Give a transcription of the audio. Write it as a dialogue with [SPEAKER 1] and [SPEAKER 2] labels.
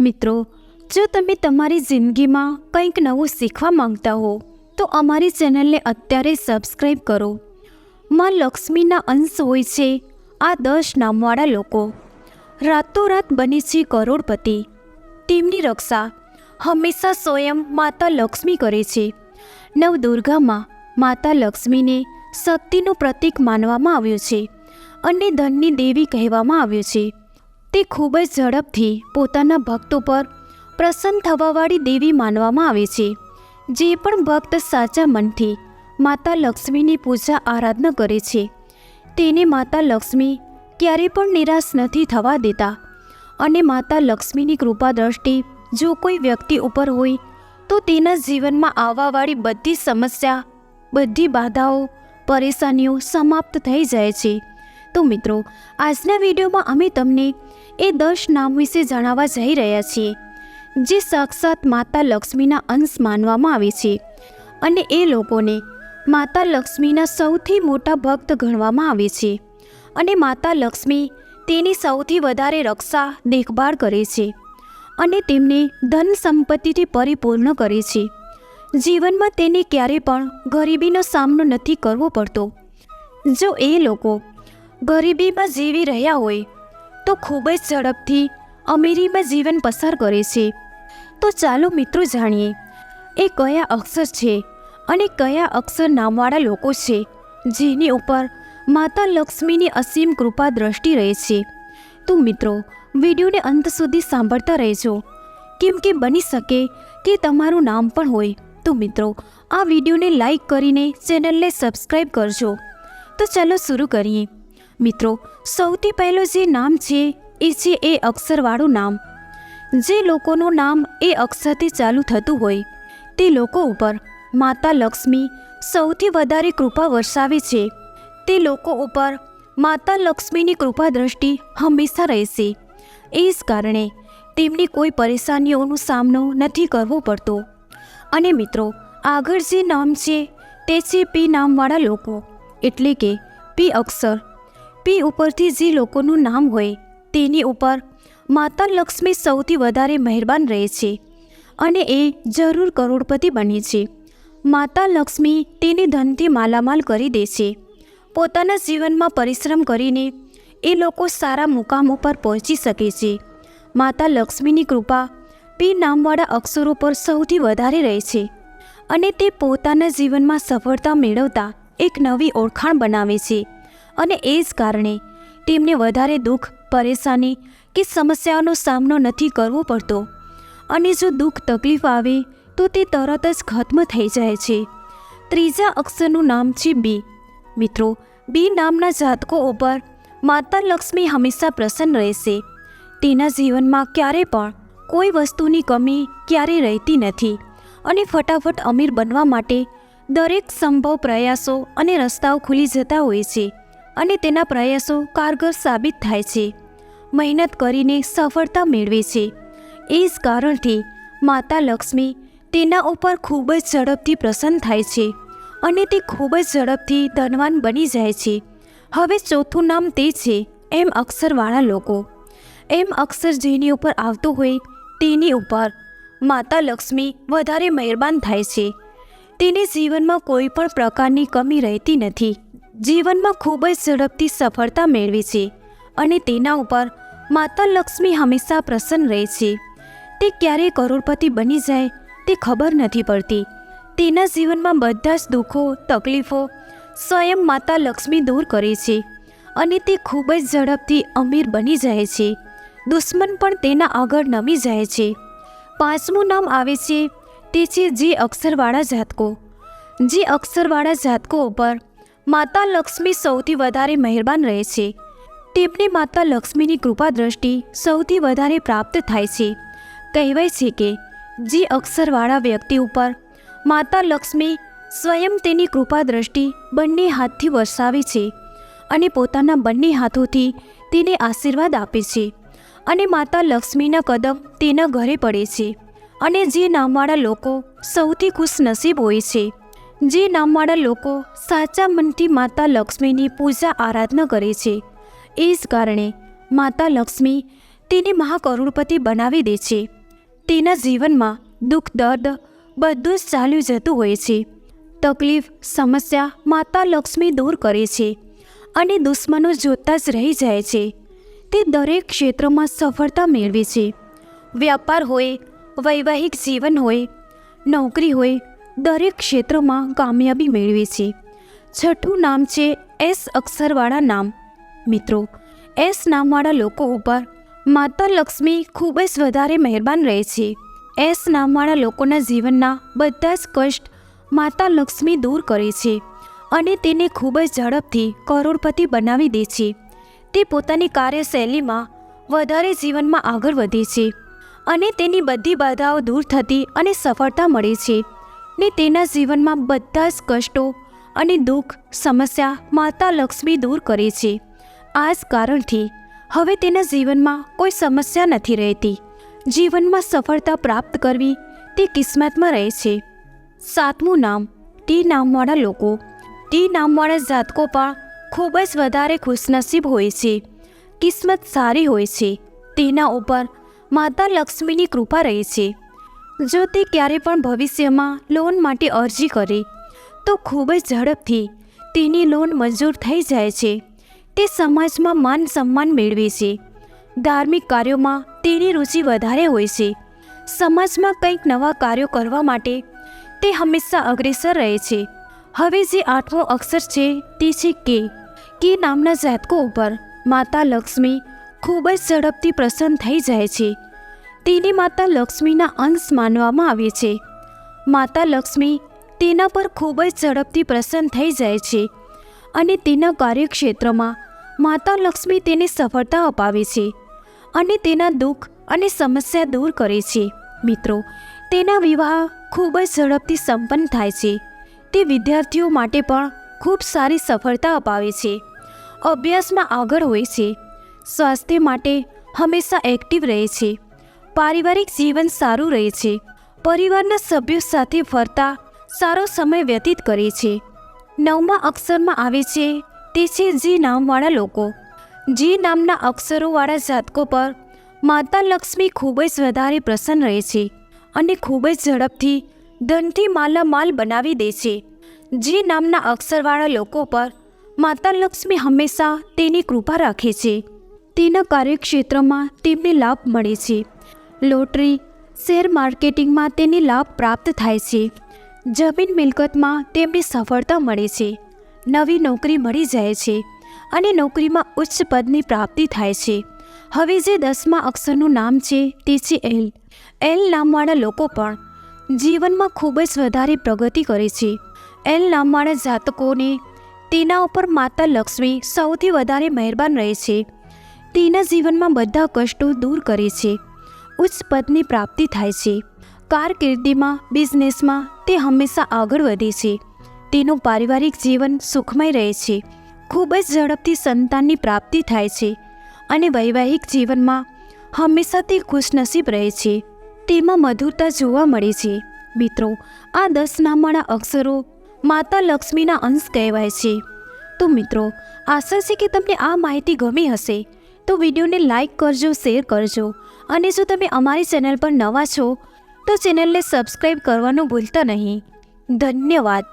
[SPEAKER 1] મિત્રો, જો તમે તમારી જિંદગીમાં કંઈક નવું શીખવા માંગતા હો, તો અમારી ચેનલને અત્યારે સબસ્ક્રાઈબ કરો. માં લક્ષ્મીના અંશ હોય છે આ દસ નામવાળા લોકો. રાતોરાત બને છે કરોડપતિ. તેમની રક્ષા હંમેશા સ્વયં માતા લક્ષ્મી કરે છે. નવદુર્ગામાં માતા લક્ષ્મીને શક્તિનું પ્રતીક માનવામાં આવ્યું છે અને ધનની દેવી કહેવામાં આવ્યું છે. તે ખૂબ જ ઝડપથી પોતાના ભક્તો પર પ્રસન્ન થવાવાળી દેવી માનવામાં આવે છે. જે પણ ભક્ત સાચા મનથી માતા લક્ષ્મીની પૂજા આરાધના કરે છે, તેને માતા લક્ષ્મી ક્યારે પણ નિરાશ નથી થવા દેતા અને માતા લક્ષ્મીની કૃપા દ્રષ્ટિ જો કોઈ વ્યક્તિ ઉપર હોય તો તેના જીવનમાં આવવાવાળી બધી સમસ્યા, બધી બાધાઓ, પરેશાનીઓ સમાપ્ત થઈ જાય છે. તો મિત્રો, આજના વિડીયોમાં અમે તમને એ દસ નામ વિશે જણાવવા જઈ રહ્યા છીએ, જે સાક્ષાત માતા લક્ષ્મીના અંશ માનવામાં આવે છે અને એ લોકોને માતા લક્ષ્મીના સૌથી મોટા ભક્ત ગણવામાં આવે છે અને માતા લક્ષ્મી તેની સૌથી વધારે રક્ષા, દેખભાળ કરે છે અને તેમને ધન સંપત્તિથી પરિપૂર્ણ કરે છે. જીવનમાં તેને ક્યારે પણ ગરીબીનો સામનો નથી કરવો પડતો. જો એ લોકો ગરીબીમાં જીવી રહ્યા હોય, તો ખૂબ જ ઝડપથી અમીરીમાં જીવન પસાર કરે છે. તો ચાલો મિત્રો જાણીએ, એ કયા અક્ષર છે અને કયા અક્ષર નામવાળા લોકો છે, જેની ઉપર માતા લક્ષ્મીની અસીમ કૃપા દ્રષ્ટિ રહે છે. તો મિત્રો, વિડીયોને અંત સુધી સાંભળતા રહેજો. કેમ કે બની શકે કે તમારું નામ પણ હોય. તો મિત્રો, આ વિડીયોને લાઈક કરીને ચેનલને સબસ્ક્રાઈબ કરજો. તો ચાલો શરૂ કરીએ. મિત્રો, સૌથી પહેલું જે નામ છે, એ છે એ અક્ષરવાળું નામ. જે લોકોનું નામ એ અક્ષરથી ચાલુ થતું હોય, તે લોકો ઉપર માતા લક્ષ્મી સૌથી વધારે કૃપા વરસાવે છે. તે લોકો ઉપર માતા લક્ષ્મીની કૃપા દ્રષ્ટિ હંમેશા રહેશે. એ જ કારણે તેમની કોઈ પરેશાનીઓનો સામનો નથી કરવો પડતો. અને મિત્રો, આગળ જે નામ છે, તે છે પી નામવાળા લોકો. એટલે કે પી અક્ષર. પી ઉપરથી જે લોકોનું નામ હોય, તેની ઉપર માતા લક્ષ્મી સૌથી વધારે મહેરબાન રહે છે અને એ જરૂર કરોડપતિ બને છે. માતા લક્ષ્મી તેને ધનથી માલામાલ કરી દે છે. પોતાના જીવનમાં પરિશ્રમ કરીને એ લોકો સારા મુકામ ઉપર પહોંચી શકે છે. માતા લક્ષ્મીની કૃપા પી નામવાળા અક્ષરો પર સૌથી વધારે રહે છે અને તે પોતાના જીવનમાં સફળતા મેળવતા એક નવી ઓળખાણ બનાવે છે. અને એ જ કારણે તેમને વધારે દુઃખ, પરેશાની કે સમસ્યાઓનો સામનો નથી કરવો પડતો. અને જો દુઃખ તકલીફ આવે, તો તે તરત જ ખત્મ થઈ જાય છે. ત્રીજા અક્ષરનું નામ છે બી. મિત્રો, બી નામના જાતકો ઉપર માતા લક્ષ્મી હંમેશા પ્રસન્ન રહેશે. તેના જીવનમાં ક્યારે પણ કોઈ વસ્તુની કમી ક્યારેય રહેતી નથી. અને ફટાફટ અમીર બનવા માટે દરેક સંભવ પ્રયાસો અને રસ્તાઓ ખુલી જતા હોય છે. અને તેના પ્રયાસો કારગર સાબિત થાય છે. મહેનત કરીને સફળતા મેળવે છે. એ જ કારણથી માતા લક્ષ્મી તેના ઉપર ખૂબ જ ઝડપથી પ્રસન્ન થાય છે અને તે ખૂબ જ ઝડપથી ધનવાન બની જાય છે. હવે ચોથું નામ તે છે, એમ અક્ષરવાળા લોકો. એમ અક્ષર જેની ઉપર આવતું હોય તેની ઉપર માતા લક્ષ્મી વધારે મહેરબાન થાય છે. તેને જીવનમાં કોઈ પણ પ્રકારની કમી રહેતી નથી. જીવનમાં ખૂબ જ ઝડપથી સફળતા મેળવે છે અને તેના ઉપર માતા લક્ષ્મી હંમેશા પ્રસન્ન રહે છે. તે ક્યારે કરોડપતિ બની જાય તે ખબર નથી પડતી. તેના જીવનમાં બધા જ દુઃખો, તકલીફો સ્વયં માતા લક્ષ્મી દૂર કરે છે અને તે ખૂબ જ ઝડપથી અમીર બની જાય છે. દુશ્મન પણ તેના આગળ નમી જાય છે. પાંચમું નામ આવે છે તે છે જે અક્ષરવાળા જાતકો. જે અક્ષરવાળા જાતકો ઉપર માતા લક્ષ્મી સૌથી વધારે મહેરબાન રહે છે. તેમને માતા લક્ષ્મીની કૃપા દ્રષ્ટિ સૌથી વધારે પ્રાપ્ત થાય છે. કહેવાય છે કે, જે અક્ષરવાળા વ્યક્તિ ઉપર માતા લક્ષ્મી સ્વયં તેની કૃપા દ્રષ્ટિ બંને હાથથી વરસાવે છે અને પોતાના બંને હાથોથી તેને આશીર્વાદ આપે છે અને માતા લક્ષ્મીના કદમ તેના ઘરે પડે છે અને જે નામવાળા લોકો સૌથી ખુશનસીબ હોય છે. જે નામવાળા લોકો સાચા મનથી માતા લક્ષ્મીની પૂજા આરાધના કરે છે. એ જ કારણે માતા લક્ષ્મી તેને મહાકરોડપતિ બનાવી દે છે. તેના જીવનમાં દુઃખ, દર્દ બધું જ ચાલ્યું જતું હોય છે. તકલીફ, સમસ્યા માતા લક્ષ્મી દૂર કરે છે અને દુશ્મનો જોતા જ રહી જાય છે. તે દરેક ક્ષેત્રમાં સફળતા મેળવે છે. વ્યાપાર હોય, વૈવાહિક જીવન હોય, નોકરી હોય દરેક ક્ષેત્રમાં કામયાબી મેળવે છે. છઠ્ઠું નામ છે એસ અક્ષરવાળા નામ. મિત્રો, એસ નામવાળા લોકો ઉપર માતા લક્ષ્મી ખૂબ જ વધારે મહેરબાન રહે છે. એસ નામવાળા લોકોના જીવનના બધા જ કષ્ટ માતા લક્ષ્મી દૂર કરે છે અને તેને ખૂબ જ ઝડપથી કરોડપતિ બનાવી દે છે. તે પોતાની કાર્યશૈલીમાં વધારે જીવનમાં આગળ વધે છે અને તેની બધી બાધાઓ દૂર થતી અને સફળતા મળે છે. ને તેના જીવનમાં બધા જ કષ્ટો અને દુઃખ, સમસ્યા માતા લક્ષ્મી દૂર કરે છે. આ જ કારણથી હવે તેના જીવનમાં કોઈ સમસ્યા નથી રહેતી. જીવનમાં સફળતા પ્રાપ્ત કરવી તે કિસ્મતમાં રહે છે. સાતમું નામ, ટી નામવાળા લોકો. ટી નામવાળા જાતકો પણ ખૂબ જ વધારે ખુશનસીબ હોય છે. કિસ્મત સારી હોય છે. તેના ઉપર માતા લક્ષ્મીની કૃપા રહે છે. જો તે ક્યારે પણ ભવિષ્યમાં લોન માટે અરજી કરે, તો ખૂબ જ ઝડપથી તેની લોન મંજૂર થઈ જાય છે. તે સમાજમાં માન સન્માન મેળવે છે. ધાર્મિક કાર્યોમાં તેની રુચિ વધારે હોય છે. સમાજમાં કંઈક નવા કાર્યો કરવા માટે તે હંમેશા અગ્રેસર રહે છે. હવે જે આઠમો અક્ષર છે તે છે કે. કે નામના જાતકો ઉપર માતા લક્ષ્મી ખૂબ જ ઝડપથી પ્રસન્ન થઈ જાય છે. તેને માતા લક્ષ્મીના અંશ માનવામાં આવે છે. માતા લક્ષ્મી તેના પર ખૂબ જ ઝડપથી પ્રસન્ન થઈ જાય છે અને તેના કાર્યક્ષેત્રમાં માતા લક્ષ્મી તેને સફળતા અપાવે છે અને તેના દુઃખ અને સમસ્યા દૂર કરે છે. મિત્રો, તેના વિવાહ ખૂબ જ ઝડપથી સંપન્ન થાય છે. તે વિદ્યાર્થીઓ માટે પણ ખૂબ સારી સફળતા અપાવે છે. અભ્યાસમાં આગળ હોય છે. સ્વાસ્થ્ય માટે હંમેશા એક્ટિવ રહે છે. પારિવારિક જીવન સારું રહે છે. પરિવારના સભ્યો સાથે ફરતા, સારો સમય વ્યતીત કરે છે. નવમા અક્ષરમાં આવે છે. તે છે જી નામવાળા લોકો. જી નામના અક્ષરોવાળા જાતકો પર માતા લક્ષ્મી ખૂબ જ વધારે પ્રસન્ન રહે છે અને ખૂબ જ ઝડપથી ધનથી માલામાલ બનાવી દે છે. જી નામના અક્ષરવાળા લોકો પર માતા લક્ષ્મી હંમેશા તેની કૃપા રાખે છે. તેના કાર્યક્ષેત્રમાં તેમને લાભ મળે છે. લોટરી, શેર માર્કેટિંગમાં તેની લાભ પ્રાપ્ત થાય છે. જમીન મિલકતમાં તેમને સફળતા મળે છે. નવી નોકરી મળી જાય છે અને નોકરીમાં ઉચ્ચ પદની પ્રાપ્તિ થાય છે. હવે જે દસમા અક્ષરનું નામ છે તે છે એલ. એલ નામવાળા લોકો પણ જીવનમાં ખૂબ જ વધારે પ્રગતિ કરે છે. એલ નામવાળા જાતકોને તેના ઉપર માતા લક્ષ્મી સૌથી વધારે મહેરબાન રહે છે. તેના જીવનમાં બધા કષ્ટો દૂર કરે છે. ઉચ્ચ પદની પ્રાપ્તિ થાય છે. કારકિર્દીમાં, બિઝનેસમાં તે હંમેશા આગળ વધે છે. તેનું પારિવારિક જીવન સુખમય રહે છે. ખૂબ જ ઝડપથી સંતાનની પ્રાપ્તિ થાય છે અને વૈવાહિક જીવનમાં હંમેશા તે ખુશનસીબ રહે છે. તેમાં મધુરતા જોવા મળે છે. મિત્રો, આ દસ નામવાળા અક્ષરો માતા લક્ષ્મીના અંશ કહેવાય છે. તો મિત્રો, આશા છે કે તમને આ માહિતી ગમી હશે. તો વિડીયોને લાઈક કરજો, શેર કરજો અને જો તમે અમારી ચેનલ પર નવા છો, તો ચેનલને સબસ્ક્રાઈબ કરવાનું ભૂલતા નહીં. ધન્યવાદ.